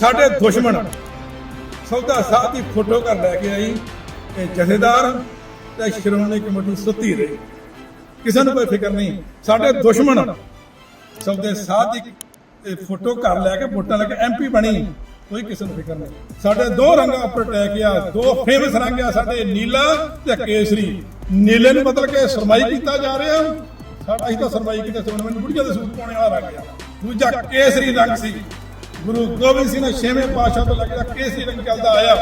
ਸਾਡੇ ਦੁਸ਼ਮਣ। ਸੌਦਾ ਸਾਹਿਬ ਦੀ ਫੋਟੋ ਕਰ ਲੈ ਕੇ ਆਈ। ਇਹ ਜਥੇਦਾਰ ਤੇ ਸ਼੍ਰੋਮਣੀ ਕਮੇਟੀ ਸੁੱਤੀ ਰਹੀ। ਕਿਸੇ ਨੂੰ ਕੋਈ ਫਿਕਰ ਨਹੀਂ। ਸਾਡੇ ਦੁਸ਼ਮਣ ਸੌਦੇ ਸਾਹਿਬ ਦੀ ਇਹ ਫੋਟੋ ਕਰ ਲੈ ਕੇ ਵੋਟਾਂ ਲੈ ਕੇ ਐਮਪੀ ਬਣੀ। ਕੋਈ ਕਿਸੇ ਨੂੰ ਫਿਕਰ ਨਹੀਂ। ਸਾਡੇ ਦੋ ਰੰਗਾਂ ਉੱਪਰ ਟੈਕ ਆ। ਦੋ ਫੇਮਸ ਰੰਗ ਆ। ਸਾਡੇ ਨੀਲਾ ਤੇ ਕੇਸਰੀ। ਨੀਲੇ ਨੂੰ ਬਦਲ ਕੇ ਸਰਮਾਈ ਕੀਤਾ ਜਾ ਰਿਹਾ। ਸਾਡਾ ਅਸੀਂ ਤਾਂ ਸਰਮਾਈ ਕੀਤਾ ਸੀ। ਮੈਨੂੰ ਬੁੜੀਆਂ ਦੇ ਸੂਟ ਪਾਉਣੇ ਵਾਲਾ ਰੰਗ ਆ। ਦੂਜਾ ਕੇਸਰੀ ਰੰਗ ਸੀ। ਗੁਰੂ ਗੋਬਿੰਦ ਸਿੰਘ ਨੇ ਛੇਵੇਂ ਪਾਤਸ਼ਾਹ ਤੋਂ ਲੱਗਦਾ ਕੇਸਰੀ ਰੰਗ ਚੱਲਦਾ ਆਇਆ।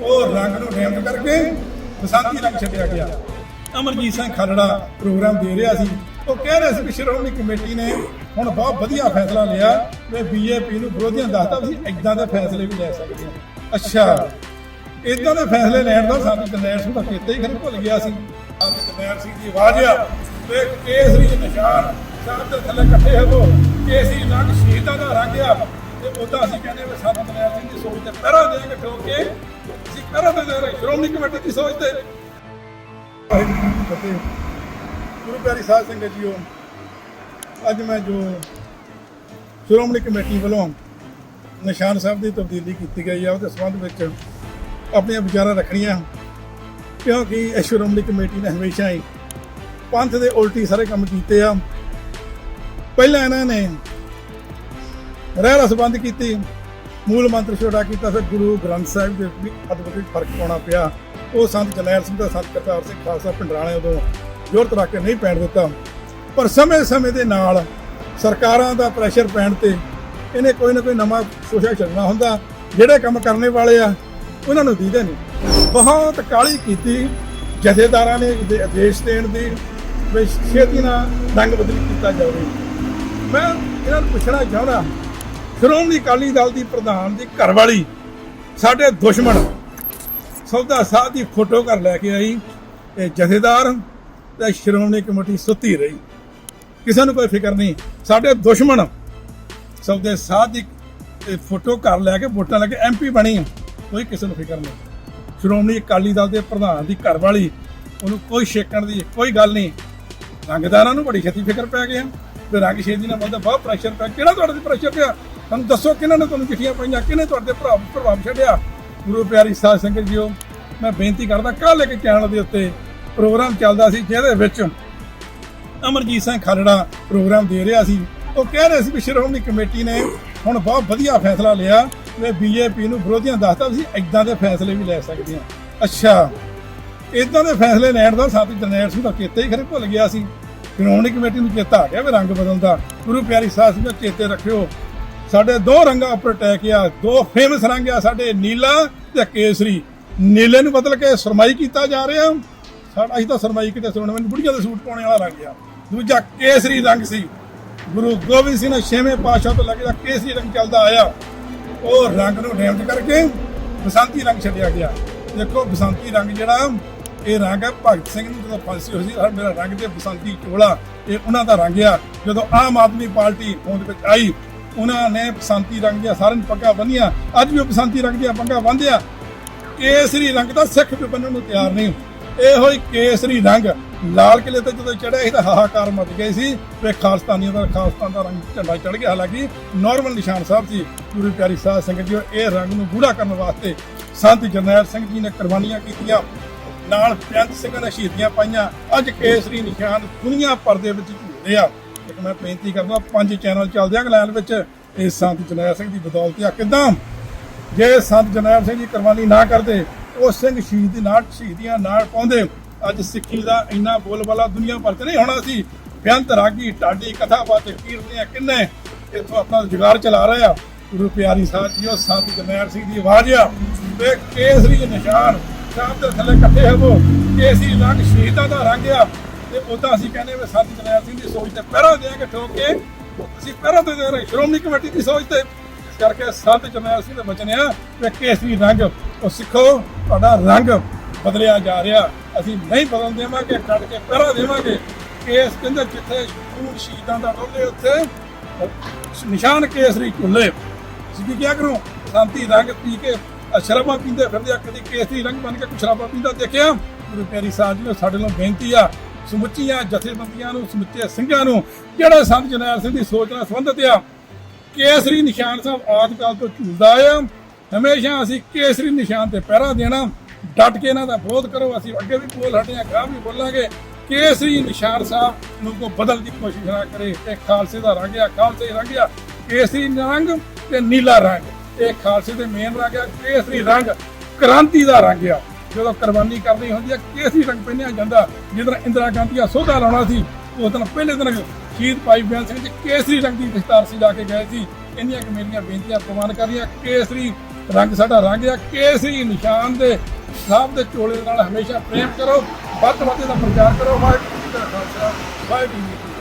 ਉਹ ਰੰਗ ਨੂੰ ਡੈਮਟ ਕਰਕੇ ਬਸੰਤੀ ਰੰਗ ਛੱਡਿਆ ਗਿਆ। ਅਮਰਜੀਤ ਸਿੰਘ ਖਾਲੜਾ ਪ੍ਰੋਗਰਾਮ ਦੇ ਰਿਹਾ ਸੀ। ਉਹ ਕਹਿ ਰਿਹਾ ਸੀ ਕਿ ਸ਼੍ਰੋਮਣੀ ਕਮੇਟੀ ਨੇ ਹੁਣ ਬਹੁਤ ਵਧੀਆ ਫੈਸਲਾ ਲਿਆ। ਵੀ ਬੀਜੇਪੀ ਨੂੰ ਵਿਰੋਧੀਆਂ ਨੂੰ ਵੀ ਇਦਾਂ ਦੇ ਫੈਸਲੇ ਵੀ ਲੈ ਸਕਦੇ ਹਾਂ। ਅੱਛਾ ਇਦਾਂ ਦੇ ਫੈਸਲੇ ਲੈਣ ਦਾ ਸਾਨੂੰ ਜਰਨੈਲ ਸਿੰਘ ਦਾ ਚੇਤਾ ਹੀ ਖਰੇ ਭੁੱਲ ਗਿਆ ਸੀ। ਸਾਨੂੰ ਜਰਨੈਲ ਸਿੰਘ ਦੀ ਆਵਾਜ਼ ਆ ਤੇ ਕੇਸਰੀ ਨਿਸ਼ਾਨ ਸਾਹਿਬ ਥੱਲੇ ਇਕੱਠੇ ਹੋ ਕੇਸਰੀ ਰੰਗ ਸ਼ਹੀਦਾਂ ਦਾ ਰੰਗ ਆ। ਤੇ ਉਦਾਂ ਅਸੀਂ ਕਹਿੰਦੇ ਵੀ ਸਾਨੂੰ ਜਰਨੈਲ ਸਿੰਘ ਦੀ ਸੋਚ ਤੇ ਪਹਿਰਾ ਦੇ ਕੇ ਠੋਕ। ਕੇ ਅਸੀਂ ਪਹਿਰਾ ਦੇ ਰਹੇ, ਸ਼੍ਰੋਮਣੀ ਕਮੇਟੀ ਦੀ ਸੋਚ ਤੇ। ਜੀ ਕੀ ਗੁਰੂ ਪਿਆਰੀ ਸਾਧ ਸੰਗਤ ਜੀਓ, ਅੱਜ ਮੈਂ ਜੋ ਸ਼੍ਰੋਮਣੀ ਕਮੇਟੀ ਵੱਲੋਂ ਨਿਸ਼ਾਨ ਸਾਹਿਬ ਦੀ ਤਬਦੀਲੀ ਕੀਤੀ ਗਈ ਆ, ਉਹਦੇ ਸੰਬੰਧ ਵਿੱਚ ਆਪਣੀਆਂ ਵਿਚਾਰਾਂ ਰੱਖਣੀਆਂ। ਕਿਉਂਕਿ ਇਹ ਸ਼੍ਰੋਮਣੀ ਕਮੇਟੀ ਨੇ ਹਮੇਸ਼ਾ ਹੀ ਪੰਥ ਦੇ ਉਲਟੀ ਸਾਰੇ ਕੰਮ ਕੀਤੇ ਆ। ਪਹਿਲਾਂ ਇਹਨਾਂ ਨੇ ਰਹਿ ਸੰਬੰਧ ਕੀਤੀ। ਮੂਲ ਮੰਤਰ ਛੋੜਾ ਕੀਤਾ ਫਿਰ ਗੁਰੂ ਗ੍ਰੰਥ ਸਾਹਿਬ ਦੇ ਵੀ ਅਦਭੁਤ ਫ਼ਰਕ ਪਾਉਣਾ ਪਿਆ। ਉਹ ਸੰਤ ਜਰਨੈਲ ਸਿੰਘ ਦਾ ਸੰਤ ਕਰਤਾਰ ਸਿੰਘ ਖਾਲਸਾ ਪਿੰਡਰਾਣੇ ਉਦੋਂ ਜ਼ੋਰ ਤਰਾ ਕੇ ਨਹੀਂ ਪੈਣ ਦਿੱਤਾ। ਪਰ ਸਮੇਂ-ਸਮੇਂ ਦੇ ਨਾਲ ਸਰਕਾਰਾਂ ਦਾ ਪ੍ਰੈਸ਼ਰ ਪੈਣ ਤੇ ਇਹਨੇ ਕੋਈ ਨਾ ਕੋਈ ਨਵਾਂ ਸੋਚਿਆ ਚੱਲਣਾ ਹੁੰਦਾ, ਜਿਹੜੇ ਕੰਮ ਕਰਨੇ ਵਾਲੇ ਆ, ਉਹਨਾਂ ਨੂੰ ਦੀਦੇ ਨਹੀਂ। ਬਹੁਤ ਕਾਲੀ ਕੀਤੀ ਜਥੇਦਾਰਾਂ ਨੇ ਦੇ- ਆਦੇਸ਼ ਦੇਣ ਦੀ, ਵੀ ਛੇਤੀ ਨਾਲ ਰੰਗ ਬਦਲੀ ਕੀਤਾ ਜਾਵੇ। ਮੈਂ ਇਹਨਾਂ ਨੂੰ ਪੁੱਛਣਾ ਚਾਹੁੰਦਾ ਸ਼੍ਰੋਮਣੀ ਅਕਾਲੀ ਦਲ ਦੀ ਪ੍ਰਧਾਨ ਦੀ ਘਰਵਾਲੀ, ਸਾਡੇ ਦੁਸ਼ਮਣ ਸੌਦਾ ਸਾਧ ਦੀ ਫੋਟੋ ਘਰ ਲੈ ਕੇ ਆਈ, ਇਹ ਜਥੇਦਾਰ ਤੇ ਸ਼੍ਰੋਮਣੀ ਕਮੇਟੀ ਸੁੱਤੀ ਰਹੀ। ਕਿਸੇ ਨੂੰ ਕੋਈ ਫਿਕਰ ਨਹੀਂ, ਸਾਡੇ ਦੁਸ਼ਮਣ ਸੌਦੇ ਸਾਧ ਦੀ ਫੋਟੋ ਘਰ ਲੈ ਕੇ ਵੋਟਾਂ ਲੈ ਕੇ ਐਮਪੀ ਬਣੀ ਕੋਈ ਕਿਸੇ ਨੂੰ ਫਿਕਰ ਨਹੀਂ। ਸ਼੍ਰੋਮਣੀ ਅਕਾਲੀ ਦਲ ਦੇ ਪ੍ਰਧਾਨ ਦੀ ਘਰਵਾਲੀ, ਉਹਨੂੰ ਕੋਈ ਛੇਕਣ ਦੀ ਕੋਈ ਗੱਲ ਨਹੀਂ। ਰੰਗਦਾਰਾਂ ਨੂੰ ਬੜੀ ਛੇਤੀ ਫਿਕਰ ਪੈ ਗਿਆ, ਤੇ ਰੰਗ ਛੇਤੀ ਨਾਲ ਬੰਦਾ ਬਹੁਤ ਪ੍ਰੈਸ਼ਰ ਪਿਆ। ਕਿਹੜਾ ਤੁਹਾਡੇ ਤੇ ਪ੍ਰੈਸ਼ਰ ਪਿਆ? ਤੁਹਾਨੂੰ ਦੱਸੋ ਕਿਹਨਾਂ ਨੇ ਤੁਹਾਨੂੰ ਚਿੱਠੀਆਂ ਪਾਈਆਂ, ਕਿਹਨੇ ਤੁਹਾਡੇ ਭਰਾ ਪ੍ਰਭਾਵ ਛੱਡਿਆ? ਗੁਰੂ ਪਿਆਰੀ ਸਾਧ ਸੰਗਤ ਜੀਓ, ਮੈਂ ਬੇਨਤੀ ਕਰਦਾ, ਕੱਲ੍ਹ ਇੱਕ ਚੈਨਲ ਦੇ ਉੱਤੇ ਪ੍ਰੋਗਰਾਮ ਚੱਲਦਾ ਸੀ, ਜਿਹਦੇ ਵਿੱਚ ਅਮਰਜੀਤ ਸਿੰਘ ਖਾਲੜਾ ਪ੍ਰੋਗਰਾਮ ਦੇ ਰਿਹਾ ਸੀ। ਉਹ ਕਹਿ ਰਿਹਾ ਸੀ ਵੀ ਸ਼੍ਰੋਮਣੀ ਕਮੇਟੀ ਨੇ ਹੁਣ ਬਹੁਤ ਵਧੀਆ ਫੈਸਲਾ ਲਿਆ ਵੀ ਬੀਜੇਪੀ ਨੂੰ ਵਿਰੋਧੀਆਂ ਦੱਸਦਾ ਸੀ ਵੀ ਇਦਾਂ ਦੇ ਫੈਸਲੇ ਵੀ ਲੈ ਸਕਦੇ ਹਾਂ। ਅੱਛਾ ਇਦਾਂ ਦੇ ਫੈਸਲੇ ਲੈਣ ਦਾ ਸਾਥੀ ਜਰਨੈਲ ਸਿੰਘ ਦਾ ਚੇਤਾ ਹੀ ਖਰੇ ਭੁੱਲ ਗਿਆ ਸੀ। ਸ਼੍ਰੋਮਣੀ ਕਮੇਟੀ ਨੂੰ ਚੇਤਾ ਆ ਗਿਆ ਵੀ ਰੰਗ ਬਦਲਦਾ। ਗੁਰੂ ਪਿਆਰੀ ਸਾਹਿਬ ਸਿੰਘ ਚੇਤੇ ਰੱਖਿਓ। ਸਾਡੇ ਦੋ ਰੰਗਾਂ ਉੱਪਰ ਟੈਕ ਆ, ਦੋ ਫੇਮਸ ਰੰਗ ਆ, ਸਾਡੇ ਨੀਲਾ ਤੇ ਕੇਸਰੀ। ਨੀਲੇ ਨੂੰ ਬਦਲ ਕੇ ਸਰਮਾਈ ਕੀਤਾ ਜਾ ਰਿਹਾ। ਸਾਡਾ ਅਸੀਂ ਤਾਂ ਸਰਮਾਈ ਕਿਤੇ ਸੁਣਨ, ਮੈਨੂੰ ਬੁੜੀਆਂ ਦੇ ਸੂਟ ਪਾਉਣੇ ਵਾਲਾ ਰੰਗ ਆ। ਦੂਜਾ ਕੇਸਰੀ ਰੰਗ ਸੀ। ਗੁਰੂ ਗੋਬਿੰਦ ਸਿੰਘ ਨੇ ਛੇਵੇਂ ਪਾਤਸ਼ਾਹ ਤੋਂ ਲੱਗਦਾ ਕੇਸਰੀ ਰੰਗ ਚੱਲਦਾ ਆਇਆ, ਉਹ ਰੰਗ ਨੂੰ ਡੈਮਟ ਕਰਕੇ ਬਸੰਤੀ ਰੰਗ ਛੱਡਿਆ ਗਿਆ। ਦੇਖੋ, ਬਸੰਤੀ ਰੰਗ ਜਿਹੜਾ, ਇਹ ਰੰਗ ਹੈ ਭਗਤ ਸਿੰਘ ਨੂੰ ਜਦੋਂ ਫਾਂਸੀ ਹੋਈ ਸੀ ਹਰ ਮੇਰਾ ਰੰਗ ਤੇ ਬਸੰਤੀ ਚੋਲਾ, ਇਹ ਉਹਨਾਂ ਦਾ ਰੰਗ ਆ। ਜਦੋਂ ਆਮ ਆਦਮੀ ਪਾਰਟੀ ਹੋਂਦ ਵਿੱਚ ਆਈ ਉਹਨਾਂ ਨੇ ਬਸੰਤੀ ਰੰਗ ਦੀਆਂ ਸਾਰਿਆਂ ਨੂੰ ਪੱਗਾਂ ਬੰਨੀਆਂ। ਅੱਜ ਵੀ ਉਹ ਬਸੰਤੀ ਰੰਗ ਦੀਆਂ ਪੱਗਾਂ ਬੰਨ੍ਹਦੇ ਕੇਸਰੀ ਰੰਗ ਦਾ ਸਿੱਖ ਵੀ ਬੰਨਣ ਨੂੰ ਤਿਆਰ ਨਹੀਂ। ਇਹੋ ਹੀ ਕੇਸਰੀ ਰੰਗ ਲਾਲ ਕਿਲੇ ਤੇ ਜਦੋਂ ਚੜਿਆ ਸੀ ਤਾਂ ਹਾਹਾਕਾਰ ਮਚ ਗਏ ਸੀ। ਤੇ ਖਾਲਸਤਾਨੀਆਂ ਦਾ ਖਾਲਸਤਾਨ ਦਾ ਰੰਗ ਝੰਡਾ ਚੜ ਗਿਆ। ਹਾਲਾਂਕਿ ਨਾਰਮਲ ਨਿਸ਼ਾਨ ਸਾਹਿਬ ਸੀ। ਗੁਰੂ ਪਿਆਰੀ ਸਾਧ ਸੰਗਤ ਜੀ, ਇਹ ਰੰਗ ਨੂੰ ਗੂੜਾ ਕਰਨ ਵਾਸਤੇ ਸੰਤ ਜਰਨੈਲ ਸਿੰਘ ਜੀ ਨੇ ਕੁਰਬਾਨੀਆਂ ਕੀਤੀਆਂ। ਨਾਲ ਬੇਅੰਤ ਸਿੰਘਾਂ ਨੇ ਸ਼ਹੀਦੀਆਂ ਪਾਈਆਂ। ਅੱਜ ਕੇਸਰੀ ਨਿਸ਼ਾਨ ਦੁਨੀਆ ਭਰ ਦੇ ਵਿੱਚ ਝੂਲਦੇ ਆ। ਇੱਕ ਮੈਂ ਬੇਨਤੀ ਕਰਦਾ, ਪੰਜ ਚੈਨਲ ਚੱਲਦੇ ਆ ਇੰਗਲੈਂਡ ਵਿੱਚ। ਇਹ ਸੰਤ ਜਰਨੈਲ ਸਿੰਘ ਦੀ ਬਦੌਲਤ ਆ। ਕਿਦਾਂ? ਜੇ ਸੰਤ ਜਰਨੈਲ ਸਿੰਘ ਦੀ ਕੁਰਬਾਨੀ ਨਾ ਕਰਦੇ, ਉਹ ਸਿੰਘ ਸ਼ਹੀਦ ਦੀ ਨਾਟ ਸ਼ਹੀਦੀਆਂ ਨਾਲ ਪਾਉਂਦੇ। ਅੱਜ ਸਿੱਖੀ ਦਾ ਇੰਨਾ ਬੋਲਬਾਲਾ ਦੁਨੀਆ ਭਰ 'ਚ ਨਹੀਂ ਹੋਣਾ ਸੀ। ਬੇਅੰਤ ਰਾਗੀ, ਢਾਡੀ ਕਥਾਵਾਤ ਕੀਰਤਨੀਆਂ ਕਿੰਨੇ? ਇੱਥੋਂ ਆਪਣਾ ਜੁਗਾਰ ਚਲਾ ਰਹੇ ਆ। ਗੁਰੂ ਪਿਆਰੀ ਸਾਹਿਬ ਜੀ ਉਹ ਸੰਤ ਜਰਨੈਲ ਸਿੰਘ ਦੀ ਆਵਾਜ਼ ਆ। ਤੇ ਕੇਸਰੀ ਨਿਸ਼ਾਨ, ਸਾਹਿਬ ਦੇ ਥੱਲੇ ਇਕੱਠੇ ਹੋਵੋ। ਕੇਸਰੀ ਰੰਗ ਸ਼ਹੀਦਾਂ ਦਾ ਰੰਗ ਆ। ਤੇ ਉਦਾਂ ਅਸੀਂ ਕਹਿੰਦੇ ਵੀ ਸੰਤ ਜਰਨੈਲ ਸਿੰਘ ਦੀ ਸੋਚ ਤੇ ਪਹਿਰਾ ਦੇ ਠੋਕ ਕੇ ਅਸੀਂ ਪਹਿਰਾ ਦੇ ਦੇ ਰਹੇ ਸ਼੍ਰੋਮਣੀ ਕਮੇਟੀ ਦੀ ਸੋਚ ਤੇ ਇਸ ਕਰਕੇ ਸੰਤ ਜਰਨੈਲ ਸਿੰਘ ਦੇ ਬਚਨ ਆ ਕਿ ਕੇਸਰੀ ਰੰਗ ਉਹ ਸਿੱਖੋ, ਤੁਹਾਡਾ ਰੰਗ ਬਦਲਿਆ ਜਾ ਰਿਹਾ। ਅਸੀਂ ਨਹੀਂ ਬਦਲਣ ਦੇਵਾਂਗੇ ਕੱਢ ਕੇ ਪਹਿਰਾ ਦੇਵਾਂਗੇ। ਕੇਸ ਕਹਿੰਦੇ ਜਿੱਥੇ ਖੂਨ ਸ਼ਹੀਦਾਂ ਦਾ ਡੋਲੇ ਉੱਥੇ ਨਿਸ਼ਾਨ ਕੇਸਰੀ ਝੁੱਲੇ ਤੁਸੀਂ ਕਿਆ ਕਰੋ? ਸ਼ਾਂਤੀ ਰੰਗ ਪੀ ਕੇ ਸ਼ਰਾਬਾਂ ਪੀਂਦੇ ਫਿਰਦੇ ਆ, ਕਦੀ ਕੇਸਰੀ ਰੰਗ ਬਣ ਕੇ ਕੁਛ ਸ਼ਰਾਬਾਂ ਪੀਂਦਾ ਦੇਖਿਆ? ਗੁਰੂ ਪਿਆਰੀ ਸਾਹਿਬ ਜੀ ਨੂੰ ਸਾਡੇ ਨੂੰ ਬੇਨਤੀ ਆ ਸਮੁੱਚੀਆਂ ਜਥੇਬੰਦੀਆਂ ਨੂੰ, ਸਮੁੱਚੇ ਸਿੰਘਾਂ ਨੂੰ ਜਿਹੜੇ ਸੰਤ ਜਰਨੈਲ ਸਿੰਘ ਦੀ ਸੋਚ ਨਾਲ ਸੰਬੰਧਿਤ ਆ? ਕੇਸਰੀ ਨਿਸ਼ਾਨ ਸਾਹਿਬ ਆਦਿ ਕਾਲ ਤੋਂ ਝੂਲਦਾ ਆ। ਹਮੇਸ਼ਾ ਅਸੀਂ ਕੇਸਰੀ ਨਿਸ਼ਾਨ ਤੇ ਪਹਿਰਾ ਦੇਣਾ। ਡਟ ਕੇ ਇਹਨਾਂ ਦਾ ਵਿਰੋਧ ਕਰੋ, ਅਸੀਂ ਅੱਗੇ ਵੀ ਬੋਲ ਹਟੇ ਆ ਗਾਂ ਵੀ ਬੋਲਾਂਗੇ। ਕੇਸਰੀ ਨਿਸ਼ਾਨ ਸਾਹਿਬ ਨੂੰ ਕੋ ਬਦਲ ਦੀ ਕੋਸ਼ਿਸ਼ ਨਾ ਕਰੇ। ਇਹ ਖਾਲਸੇ ਦਾ ਰੰਗ ਆ, ਖਾਲਸੇ ਰੰਗ ਆ। ਕੇਸਰੀ ਰੰਗ ਤੇ ਨੀਲਾ ਰੰਗ। ਇਹ ਖਾਲਸੇ ਦੇ ਮੇਨ ਰੰਗ ਆ, ਕੇਸਰੀ ਰੰਗ ਕ੍ਰਾਂਤੀ ਦਾ ਰੰਗ ਆ। ਜਦੋਂ ਕੁਰਬਾਨੀ ਕਰਨੀ ਹੁੰਦੀ ਹੈ ਕੇਸਰੀ ਰੰਗ ਪਹਿਨਿਆ ਜਾਂਦਾ। ਜਿੱਦਾਂ ਇੰਦਰਾ ਗਾਂਧੀ ਦਾ ਸੋਧਾ ਲਾਉਣਾ ਸੀ, ਉਸ ਦਿਨ ਪਹਿਲੇ ਦਿਨ ਸ਼ਹੀਦ ਭਾਈ ਬਿਆਨ ਸਿੰਘ ਜੀ ਕੇਸਰੀ ਰੰਗ ਦੀ ਦਸਤਾਰ ਸੀ, ਲਾ ਕੇ ਗਏ ਸੀ। ਇੰਨੀਆਂ ਕਿ ਮੇਰੀਆਂ ਬੇਨਤੀਆਂ ਪ੍ਰਵਾਨ ਕਰ ਕੇਸਰੀ ਰੰਗ ਸਾਡਾ ਰੰਗ ਆ, ਕੇਸਰੀ ਨਿਸ਼ਾਨ ਦੇ ਸਾਹਿਬ ਦੇ ਚੋਲੇ ਨਾਲ ਹਮੇਸ਼ਾ ਪ੍ਰੇਮ ਕਰੋ, ਵੱਧ ਵੱਧ ਇਹਦਾ ਪ੍ਰਚਾਰ ਕਰੋ। ਵਾਹਿਗੁਰੂ ਜੀ ਕਾ ਖਾਲਸਾ, ਵਾਹਿਗੁਰੂ ਜੀ